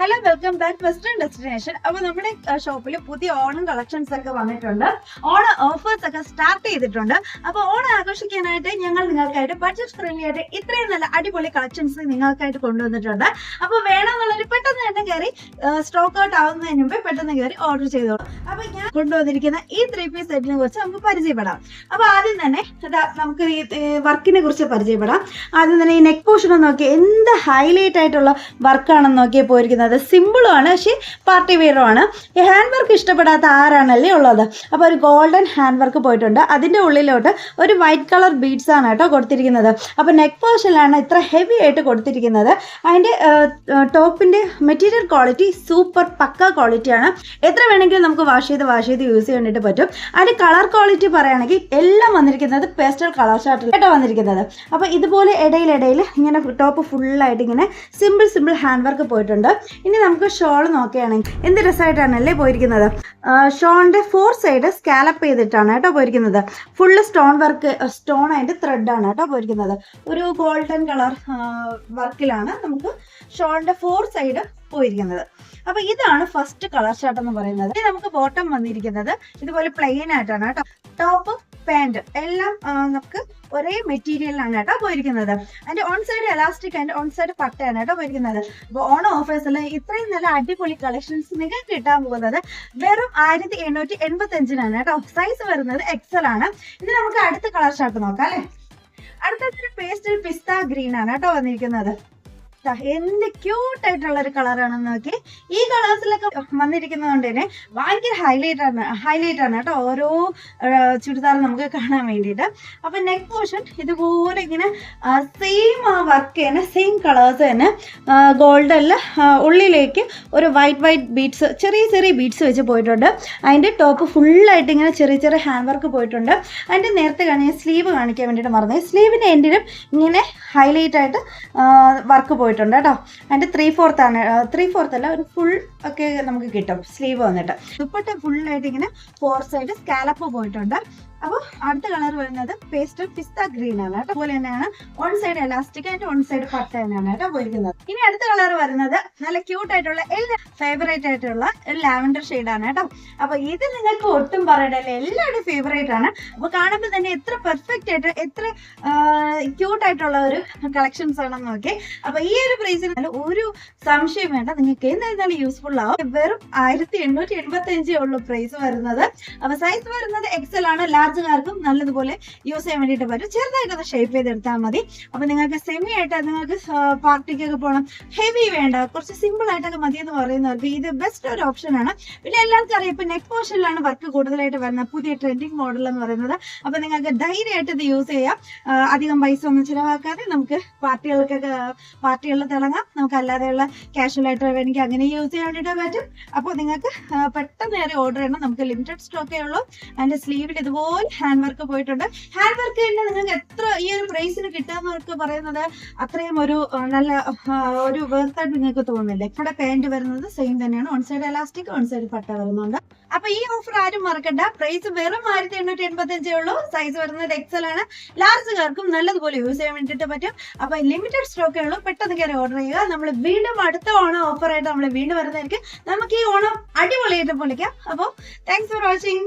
Hello welcome back western destination അപ്പൊ നമ്മുടെ ഷോപ്പിൽ പുതിയ ഓണം കളക്ഷൻസ് ഒക്കെ വന്നിട്ടുണ്ട്. ഓണം ഓഫേഴ്സ് ഒക്കെ സ്റ്റാർട്ട് ചെയ്തിട്ടുണ്ട്. അപ്പൊ ഓണം ആഘോഷിക്കാനായിട്ട് ഞങ്ങൾ നിങ്ങൾക്കായിട്ട് ബഡ്ജറ്റ് ഫ്രണ്ട്ലി ആയിട്ട് ഇത്രയും നല്ല അടിപൊളി കളക്ഷൻസ് നിങ്ങൾക്കായിട്ട് കൊണ്ടുവന്നിട്ടുണ്ട്. അപ്പൊ വേണമെന്നുള്ളൊരു പെട്ടെന്ന് തന്നെ കയറി സ്റ്റോക്ക് ഔട്ട് ആവുന്നതിന് മുമ്പേ പെട്ടെന്ന് കയറി ഓർഡർ ചെയ്തോളൂ. അപ്പൊ ഞാൻ കൊണ്ടുവന്നിരിക്കുന്ന ഈ ത്രീ പീസ് സെറ്റിനെ കുറിച്ച് നമുക്ക് പരിചയപ്പെടാം. അപ്പൊ ആദ്യം തന്നെ നമുക്ക് ഈ വർക്കിനെ കുറിച്ച് പരിചയപ്പെടാം. ആദ്യം തന്നെ ഈ നെക്ക് പോർഷൻ നോക്കി എന്ത് ഹൈലൈറ്റ് ആയിട്ടുള്ള വർക്കാണെന്ന് നോക്കിയേ പോയിരിക്കുന്നത്. സിമ്പിളും ആണ് പക്ഷേ പാർട്ടി വെയറും ആണ്. ഈ ഹാൻഡ് വർക്ക് ഇഷ്ടപ്പെടാത്ത ആരാണല്ലേ ഉള്ളത്? അപ്പോൾ ഒരു ഗോൾഡൻ ഹാൻഡ് വർക്ക് പോയിട്ടുണ്ട്. അതിന്റെ ഉള്ളിലോട്ട് ഒരു വൈറ്റ് കളർ ബീഡ്സ് ആണ് കേട്ടോ കൊടുത്തിരിക്കുന്നത്. അപ്പോൾ നെക്ക് പോർഷനിലാണ് ഇത്ര ഹെവി ആയിട്ട് കൊടുത്തിരിക്കുന്നത്. അതിന്റെ ടോപ്പിന്റെ മെറ്റീരിയൽ ക്വാളിറ്റി സൂപ്പർ പക്ക ക്വാളിറ്റിയാണ് എത്ര വേണമെങ്കിലും നമുക്ക് വാഷ് ചെയ്ത് വാഷ് ചെയ്ത് യൂസ് ചെയ്യാൻ പറ്റും. അതിന്റെ കളർ ക്വാളിറ്റി പറയുകയാണെങ്കിൽ എല്ലാം വന്നിരിക്കുന്നത് പേസ്റ്റൽ കളർ ഷർട്ടിലായിട്ട് വന്നിരിക്കുന്നത്. അപ്പോൾ ഇതുപോലെ ഇടയിലിടയിൽ ഇങ്ങനെ ടോപ്പ് ഫുള്ളായിട്ട് ഇങ്ങനെ സിമ്പിൾ സിമ്പിൾ ഹാൻഡ് വർക്ക് പോയിട്ടുണ്ട്. ഇനി നമുക്ക് ഷോൾ നോക്കുകയാണെങ്കിൽ എന്ത് രസമായിട്ടാണല്ലേ പോയിരിക്കുന്നത്? ഷോളിന്റെ ഫോർ സൈഡ് സ്കാലപ്പ് ചെയ്തിട്ടാണ് കേട്ടോ പോയിരിക്കുന്നത്. ഫുള്ള് സ്റ്റോൺ വർക്ക് സ്റ്റോൺ അതിന്റെ ത്രെഡാണ് കേട്ടോ പോയിരിക്കുന്നത്. ഒരു ഗോൾഡൻ കളർ വർക്കിലാണ് നമുക്ക് ഷോളിന്റെ ഫോർ സൈഡ് പോയിരിക്കുന്നത്. അപ്പൊ ഇതാണ് ഫസ്റ്റ് കളർ ഷർട്ട് എന്ന് പറയുന്നത്. നമുക്ക് ബോട്ടം വന്നിരിക്കുന്നത് ഇതുപോലെ പ്ലെയിൻ ആയിട്ടാണ് കേട്ടോ. ടോപ്പ് പാന്റ് എല്ലാം നമുക്ക് ഒരേ മെറ്റീരിയലിലാണ് കേട്ടോ പോയിരിക്കുന്നത്. അതിന്റെ one side elastic and one side പട്ടയാണ് കേട്ടോ പോയിരിക്കുന്നത്. അപ്പോൾ ഓൺ ഓഫേഴ്സിൽ ഇത്രയും നല്ല അടിപൊളി കളക്ഷൻസ് നിങ്ങൾക്ക് കിട്ടാൻ പോകുന്നത് വെറും ആയിരത്തി എണ്ണൂറ്റി എൺപത്തി അഞ്ചിനാണ് കേട്ടോ. സൈസ് വരുന്നത് എക്സൽ ആണ്. ഇനി നമുക്ക് അടുത്ത കളർ ഷർട്ട് നോക്കാം അല്ലേ? അടുത്തൊരു പേസ്റ്റൽ പിസ്ത ഗ്രീൻ ആണ് കേട്ടോ വന്നിരിക്കുന്നത്. എന്ത് ക്യൂട്ട് ആയിട്ടുള്ള ഒരു കളറാണെന്ന് നോക്കി ഈ കളേഴ്സിലൊക്കെ വന്നിരിക്കുന്നത് കൊണ്ട് തന്നെ ഭയങ്കര ഹൈലൈറ്റ് ആണ് ഹൈലൈറ്റ് ആണ് കേട്ടോ. ഓരോ ചുരിദാർ നമുക്ക് കാണാൻ വേണ്ടിയിട്ട്. അപ്പൊ നെക്ക് പോർഷൻ ഇതുപോലെ ഇങ്ങനെ സെയിം ആ വർക്ക് തന്നെ സെയിം കളേഴ്സ് തന്നെ ഗോൾഡല്ല ഉള്ളിലേക്ക് ഒരു വൈറ്റ് വൈറ്റ് ബീഡ്സ് ചെറിയ ചെറിയ ബീഡ്സ് വെച്ച് പോയിട്ടുണ്ട്. അതിന്റെ ടോപ്പ് ഫുള്ളായിട്ട് ഇങ്ങനെ ചെറിയ ചെറിയ ഹാൻഡ് വർക്ക് പോയിട്ടുണ്ട്. അതിന്റെ നേരത്തെ കാണാൻ സ്ലീവ് കാണിക്കാൻ വേണ്ടിയിട്ട് മറന്നു. സ്ലീവിന്റെ എൻഡിലും ഇങ്ങനെ ഹൈലൈറ്റ് ആയിട്ട് വർക്ക് പോയിട്ടുണ്ട്. കേട്ടോ. അതിന്റെ ത്രീ ഫോർത്ത് ആണ്. ത്രീ ഫോർത്ത് അല്ല ഒരു ഫുൾ ഒക്കെ നമുക്ക് കിട്ടും. സ്ലീവ് വന്നിട്ട്. ദുപ്പട്ട ഫുള്ളായിട്ട് ഇങ്ങനെ ഫോർ സൈഡ് സ്കാലപ്പ് പോയിട്ടുണ്ട്. അപ്പോൾ അടുത്ത കളർ വരുന്നത് പേസ്റ്റൽ പിസ്ത ഗ്രീൻ ആണ് കേട്ടോ. അതുപോലെ തന്നെയാണ് വൺ സൈഡ് എലാസ്റ്റിക് ആയിട്ട് വൺ സൈഡ് പട്ട തന്നെയാണ് കേട്ടോ പോയിരിക്കുന്നത്. ഇനി അടുത്ത കളർ വരുന്നത് നല്ല ക്യൂട്ട് ആയിട്ടുള്ള എല്ലാ ഫേവറേറ്റ് ആയിട്ടുള്ള ഒരു ലാവൻഡർ ആണ് കേട്ടോ. അപ്പൊ ഇത് നിങ്ങൾക്ക് ഒട്ടും പറയണ്ടല്ലേ? എല്ലാവരുടെയും ഫേവറേറ്റ് ആണ്. അപ്പൊ കാണുമ്പോൾ തന്നെ എത്ര പെർഫെക്റ്റ് ആയിട്ട് എത്ര ക്യൂട്ട് ആയിട്ടുള്ള ഒരു കളക്ഷൻസ് ആണെന്ന് നോക്കി. അപ്പൊ ഈ ഒരു പ്രൈസിന് ഒരു സംശയം വേണ്ട. നിങ്ങൾക്ക് എന്തായിരുന്നാലും യൂസ്ഫുൾ ആവും വെറും ആയിരത്തി എണ്ണൂറ്റി എൺപത്തി അഞ്ചേ ഉള്ളൂ പ്രൈസ് വരുന്നത്. അപ്പൊ സൈസ് വരുന്നത് എക്സൽ ആണ്. ലാർജ് ലാർജുകാർക്കും നല്ലതുപോലെ യൂസ് ചെയ്യാൻ വേണ്ടിയിട്ട് പറ്റും. ചെറുതായിട്ടൊന്ന് ഷേപ്പ് ചെയ്തെടുത്താൽ മതി. അപ്പൊ നിങ്ങൾക്ക് സെമി ആയിട്ട് നിങ്ങൾക്ക് പാർട്ടിക്കൊക്കെ പോകണം. ഹെവി വേണ്ട. കുറച്ച് സിമ്പിൾ ആയിട്ടൊക്കെ മതി എന്ന് പറയുന്നവർക്ക് ഇത് ബെസ്റ്റ് ഒരു ഓപ്ഷൻ ആണ്. പിന്നെ എല്ലാവർക്കും അറിയാം ഇപ്പൊ നെക്ക് പോർഷനിലാണ് വർക്ക് കൂടുതലായിട്ട് വരുന്നത്. പുതിയ ട്രെൻഡിങ് മോഡൽ എന്ന് പറയുന്നത്. അപ്പൊ നിങ്ങൾക്ക് ധൈര്യമായിട്ട് ഇത് യൂസ് ചെയ്യാം. അധികം പൈസ ഒന്നും ചിലവാക്കാതെ നമുക്ക് പാർട്ടികൾക്കൊക്കെ പാർട്ടികളിൽ തിളങ്ങാം. നമുക്ക് അല്ലാതെയുള്ള കാഷ്വൽ ആയിട്ട് വേണമെങ്കിൽ അങ്ങനെ യൂസ് ചെയ്യാൻ വേണ്ടിയിട്ട് പറ്റും. അപ്പോൾ നിങ്ങൾക്ക് പെട്ടെന്ന് കയറി ഓർഡർ ചെയ്യണം നമുക്ക് ലിമിറ്റഡ് സ്റ്റോക്കേ ഉള്ളൂ. അതിന്റെ സ്ലീവിൽ ഇതുപോലെ ഹാൻഡ് വർക്ക് പോയിട്ടുണ്ട്. ഹാൻഡ് വർക്ക് തന്നെ നിങ്ങൾക്ക് എത്ര ഈ ഒരു പ്രൈസിന് കിട്ടാന്നവർക്ക് പറയുന്നത് അത്രയും ഒരു നല്ല ഒരു വേർത്തായിട്ട് നിങ്ങൾക്ക് തോന്നുന്നില്ല. ഇവിടെ പാന്റ് വരുന്നത് സെയിം തന്നെയാണ്. One side elastic one side പട്ട വരുന്നുണ്ട്. അപ്പൊ ഈ ഓഫർ ആരും മറക്കണ്ട. പ്രൈസ് വെറും ആയിരത്തി എണ്ണൂറ്റി എൺപത്തി അഞ്ചേ ഉള്ളൂ. സൈസ് വരുന്നത് എക്സൽ ആണ്. ലാർജുകാർക്കും നല്ലതുപോലെ യൂസ് ചെയ്യാൻ വേണ്ടിയിട്ട് പറ്റും. അപ്പൊ ലിമിറ്റഡ് സ്റ്റോക്കേ ഉള്ളൂ പെട്ടെന്ന് കയറി ഓർഡർ ചെയ്യുക. നമ്മൾ വീണ്ടും അടുത്ത ഓണം ഓഫറായിട്ട് നമ്മൾ വീണ്ടും വരുന്നതായിരിക്കും. നമുക്ക് ഈ ഓണം അടിപൊളിയായിട്ട് പൊളിക്കാം. അപ്പോൾ താങ്ക്സ് ഫോർ വാച്ചിങ്